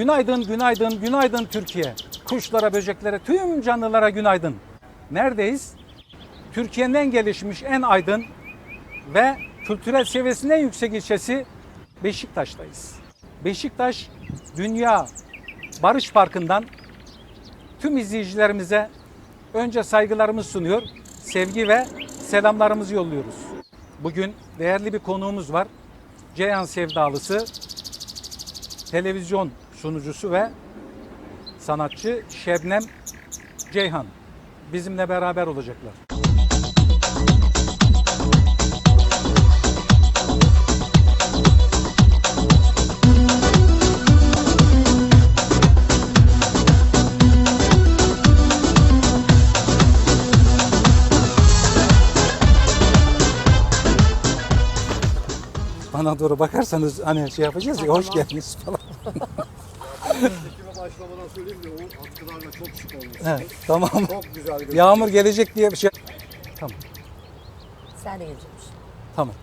Günaydın, günaydın, günaydın Türkiye. Kuşlara, böceklere, tüm canlılara günaydın. Neredeyiz? Türkiye'nin en gelişmiş, en aydın ve kültürel seviyesinin en yüksek ilçesi Beşiktaş'tayız. Beşiktaş Dünya Barış Parkı'ndan tüm izleyicilerimize önce saygılarımızı sunuyor, sevgi ve selamlarımızı yolluyoruz. Bugün değerli bir konuğumuz var. Ceyhan Sevdalısı, televizyon sunucusu ve sanatçı Şebnem Ceyhan bizimle beraber olacaklar. Bana doğru bakarsanız hani şey yapacağız ya hoş geldiniz falan. Çekime başlamadan söyleyeyim de o atkılarla çok şık olmuş. He, tamam. Çok güzel gözüküyor. Yağmur gelecek diye bir şey. Tamam, Sen de gelecekmiş. tamam.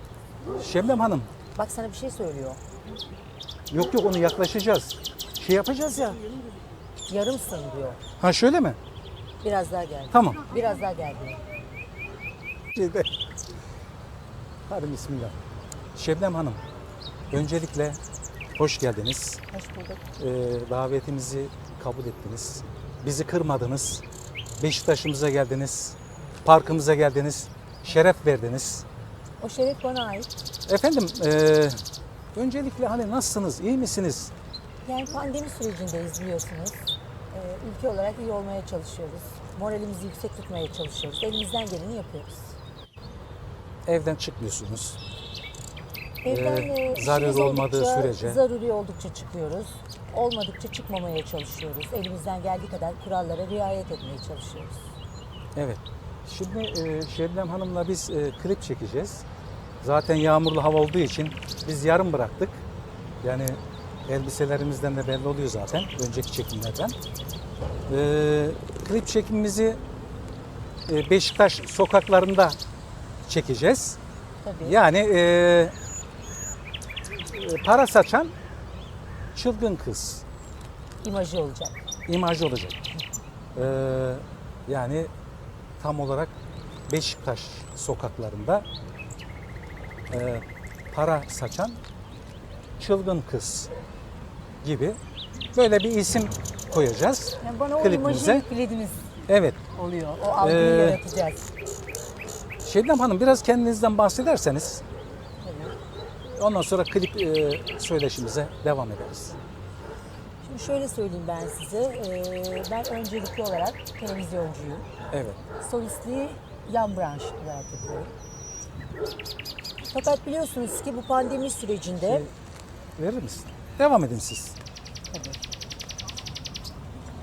Şebnem Hanım, Bak sana bir şey söylüyor. yok yok onu yaklaşacağız. Şey yapacağız ya. Yarımsın diyor. Ha şöyle mi? Biraz daha gel. Tamam. Biraz daha gel diyor. Şeyde. Hadi bismillah. Şebnem Hanım, öncelikle hoş geldiniz. Hoş bulduk. Ee, davetimizi kabul ettiniz. Bizi kırmadınız. Beşiktaş'ımıza geldiniz. Parkımıza geldiniz. Şeref verdiniz. O şeref bana ait. Efendim, ee, öncelikle hani nasılsınız, iyi misiniz? Yani pandemi sürecindeyiz biliyorsunuz. Ee, ülke olarak iyi olmaya çalışıyoruz. Moralimizi yüksek tutmaya çalışıyoruz. Elimizden geleni yapıyoruz. Evden çıkmıyorsunuz. E, zaruri olmadığı oldukça, sürece. Zaruri oldukça çıkıyoruz. Olmadıkça çıkmamaya çalışıyoruz. Elimizden geldiği kadar kurallara riayet etmeye çalışıyoruz. Evet. Şimdi e, Şebnem Hanım'la biz e, klip çekeceğiz. Zaten yağmurlu hava olduğu için biz yarım bıraktık. Yani elbiselerimizden de belli oluyor zaten önceki çekimlerden. E, klip çekimimizi e, Beşiktaş sokaklarında çekeceğiz. Tabii. Yani e, para saçan çılgın kız imajı olacak. imajı olacak. Ee, yani tam olarak Beşiktaş sokaklarında e, para saçan çılgın kız gibi böyle bir isim koyacağız. Yani bana o imajı klibimize. yüklediğiniz Evet. oluyor. O algıyı Ee, yaratacağız. Şebnem Hanım biraz kendinizden bahsederseniz. Ondan sonra klip e, söyleşimize devam ederiz. Şimdi şöyle söyleyeyim ben size. Ee, ben öncelikli olarak televizyoncuyum. Evet. Solistliği yan branş olarak yapıyorum. Fakat biliyorsunuz ki bu pandemi sürecinde Verir misin? Devam edin siz. Tabii.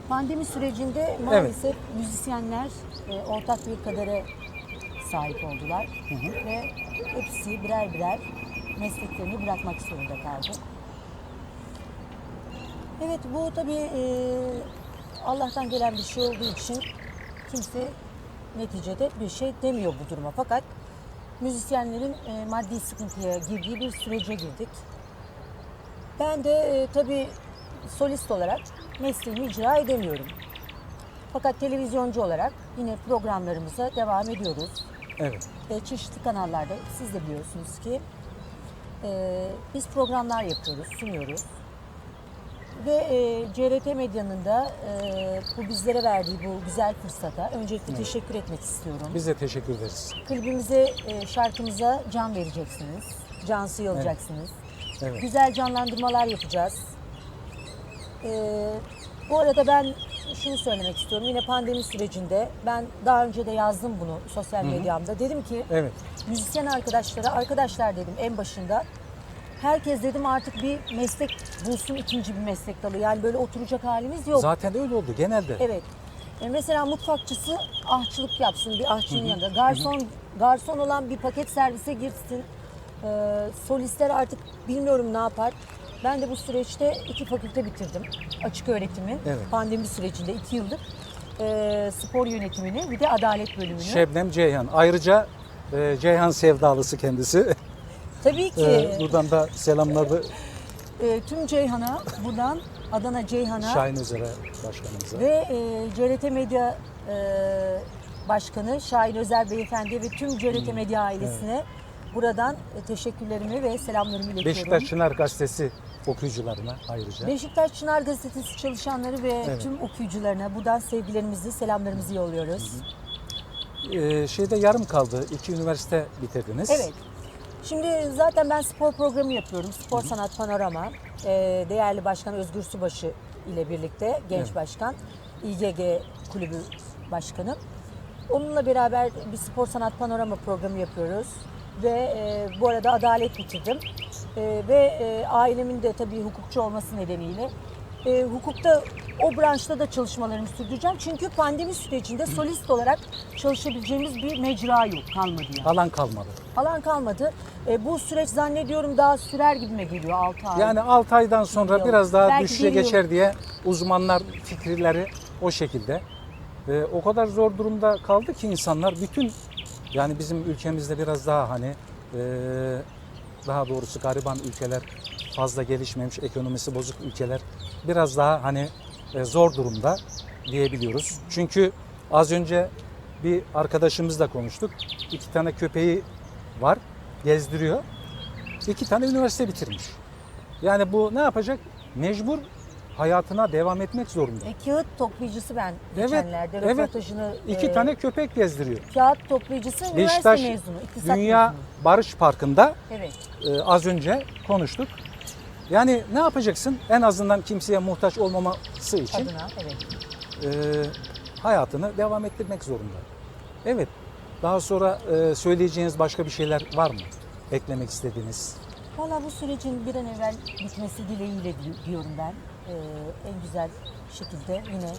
Pandemi sürecinde maalesef müzisyenler e, ortak bir kadere sahip oldular ve hepsi birer birer mesleklerini bırakmak zorunda kaldı. Evet bu tabii e, Allah'tan gelen bir şey olduğu için kimse neticede bir şey demiyor bu duruma. Fakat müzisyenlerin e, maddi sıkıntıya girdiği bir sürece girdik. Ben de e, tabii solist olarak mesleğimi icra edemiyorum. Fakat televizyoncu olarak yine programlarımıza devam ediyoruz. Evet. E, çeşitli kanallarda siz de biliyorsunuz ki e, biz programlar yapıyoruz, sunuyoruz. Ve e, CRT Medya'nın da e, bu bizlere verdiği bu güzel fırsata öncelikle teşekkür etmek istiyorum. Biz de teşekkür ederiz. Klibimize, e, şarkımıza can vereceksiniz. Can alacaksınız. Evet. Güzel canlandırmalar yapacağız. Ee, bu arada ben şunu söylemek istiyorum. Yine pandemi sürecinde ben daha önce de yazdım bunu sosyal medyamda. Dedim ki Evet. müzisyen arkadaşlara, arkadaşlar dedim en başında. Herkes dedim artık bir meslek bulsun ikinci bir meslek dalı. Yani böyle oturacak halimiz yok. Zaten öyle oldu genelde. Evet. E, mesela mutfakçısı ahçılık yapsın bir ahçının yanında. Garson garson olan bir paket servise girsin. E, solistler artık bilmiyorum ne yapar. Ben de bu süreçte iki fakülte bitirdim. Açık öğretimi. Evet. Pandemi sürecinde iki yıldır. E, spor yönetimini bir de adalet bölümünü. Şebnem Ceyhan. Ayrıca e, Ceyhan sevdalısı kendisi. Tabii ki E, buradan da selamlar da e, tüm Ceyhan'a buradan Adana Ceyhan'a Şahin Özer'e başkanımıza. ve e, CRT Medya e, Başkanı Şahin Özer Beyefendi ve tüm CRT Medya ailesine buradan e, teşekkürlerimi ve selamlarımı iletiyorum. Beşiktaş Çınar Gazetesi okuyucularına ayrıca. Beşiktaş Çınar Gazetesi çalışanları ve Evet. tüm okuyucularına buradan sevgilerimizi, selamlarımızı yolluyoruz. Ee, şeyde yarım kaldı. İki üniversite bitirdiniz. Evet. Şimdi zaten ben spor programı yapıyorum. Spor Sanat Panorama. Ee, değerli Başkan Özgür Subaşı ile birlikte genç Evet. başkan, İGG Kulübü Başkanı. Onunla beraber bir spor sanat panorama programı yapıyoruz. Ve e, bu arada adalet bitirdim. E, ve e, ailemin de tabii hukukçu olması nedeniyle e, hukukta o branşta da çalışmalarımı sürdüreceğim. Çünkü pandemi sürecinde solist olarak çalışabileceğimiz bir mecra yok, kalmadı yani. Alan kalmadı. Alan kalmadı. E, bu süreç zannediyorum daha sürer gibime geliyor 6 ay. Yani 6 aydan sonra Yıl. biraz daha Belki düşüşe bir yıl. geçer diye uzmanlar fikirleri o şekilde. Ee, o kadar zor durumda kaldı ki insanlar bütün yani bizim ülkemizde biraz daha hani e, daha doğrusu gariban ülkeler fazla gelişmemiş ekonomisi bozuk ülkeler biraz daha hani e, zor durumda diyebiliyoruz. Çünkü az önce bir arkadaşımızla konuştuk. İki tane köpeği var gezdiriyor. İki tane üniversite bitirmiş. Yani bu ne yapacak? Mecbur hayatına devam etmek zorunda. E, kağıt toplayıcısı ben Evet, geçenlerde evet. röportajını İki e, tane köpek gezdiriyor. kağıt toplayıcısı üniversite Beşiktaş mezunu, iktisat Dünya mezunu. Barış Parkı'nda Evet. e, az önce konuştuk. Yani ne yapacaksın? En azından kimseye muhtaç olmaması için Adına evet. e, hayatını devam ettirmek zorunda. Evet. Daha sonra e, söyleyeceğiniz başka bir şeyler var mı? Eklemek istediğiniz. Valla bu sürecin bir an evvel bitmesi dileğiyle di- diyorum ben. Ee, en güzel şekilde yine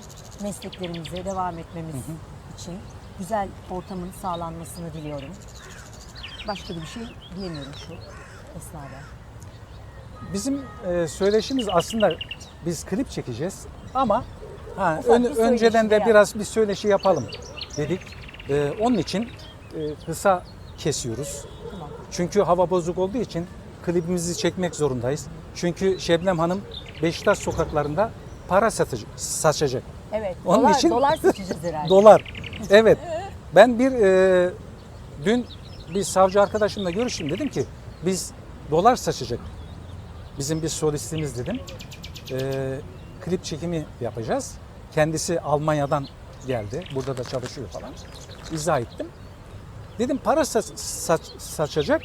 mesleklerimize devam etmemiz için güzel ortamın sağlanmasını diliyorum. Başka bir şey diyemiyorum şu esnada. Bizim e, söyleşimiz aslında biz klip çekeceğiz ama ha, ön- bir önceden de de biraz bir söyleşi yapalım dedik. E, onun için e, kısa kesiyoruz. Tamam. Çünkü hava bozuk olduğu için klibimizi çekmek zorundayız. Çünkü Şebnem Hanım Beşiktaş sokaklarında para satıcı, saçacak. Evet. Onun dolar, için- dolar seçeceğiz herhalde. Dolar. Evet. Ben bir e, dün bir savcı arkadaşımla görüştüm. Dedim ki biz dolar saçacak. Bizim bir solistimiz dedim. E, klip çekimi yapacağız. Kendisi Almanya'dan geldi. Burada da çalışıyor falan. İzah ettim. Dedim para sa- saç- saçacak.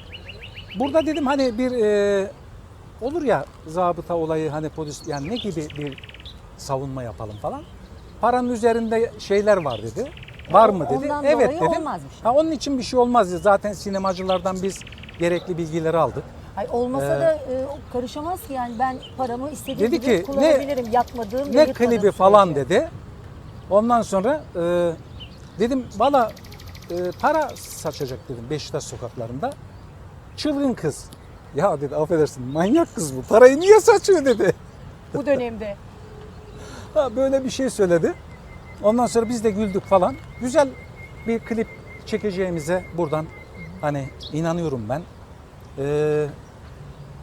Burada dedim hani bir e, olur ya zabıta olayı hani polis yani ne gibi bir savunma yapalım falan. Paranın üzerinde şeyler var dedi. Var mı dedi. Ondan evet dolayı dedim. şey. Ha, onun için bir şey olmaz. Zaten sinemacılardan biz gerekli bilgileri aldık. Ay olmasa Ee, da e, karışamaz ki yani ben paramı istediğim Dedi gibi ki, kullanabilirim. Yatmadığım ve Ne yırtmadığım klibi falan sürece. dedi. Ondan sonra e, dedim valla e, para saçacak dedim Beşiktaş sokaklarında. Çılgın kız. Ya dedi affedersin manyak kız bu. Parayı niye saçıyor dedi. Bu dönemde. Ha, böyle bir şey söyledi. Ondan sonra biz de güldük falan. Güzel bir klip çekeceğimize buradan hani inanıyorum ben. Ee,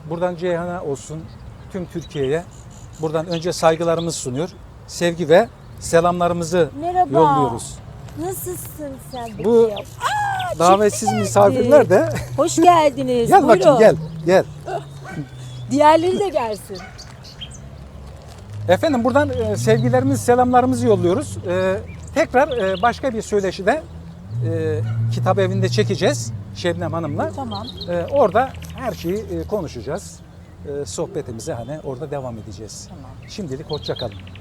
buradan Ceyhan'a olsun tüm Türkiye'ye buradan önce saygılarımızı sunuyor. Sevgi ve selamlarımızı Merhaba. yolluyoruz. Nasılsın sen? Bu bakayım? davetsiz misafirler de Hoş geldiniz. gel bakayım Buyurun. gel gel. Diğerleri de gelsin. Efendim buradan e, sevgilerimizi, selamlarımızı yolluyoruz. E, tekrar e, başka bir söyleşide e, kitap evinde çekeceğiz Şebnem Hanım'la. Tamam. E, orada her şeyi e, konuşacağız. E, sohbetimize hani orada devam edeceğiz. Tamam. Şimdilik hoşça kalın.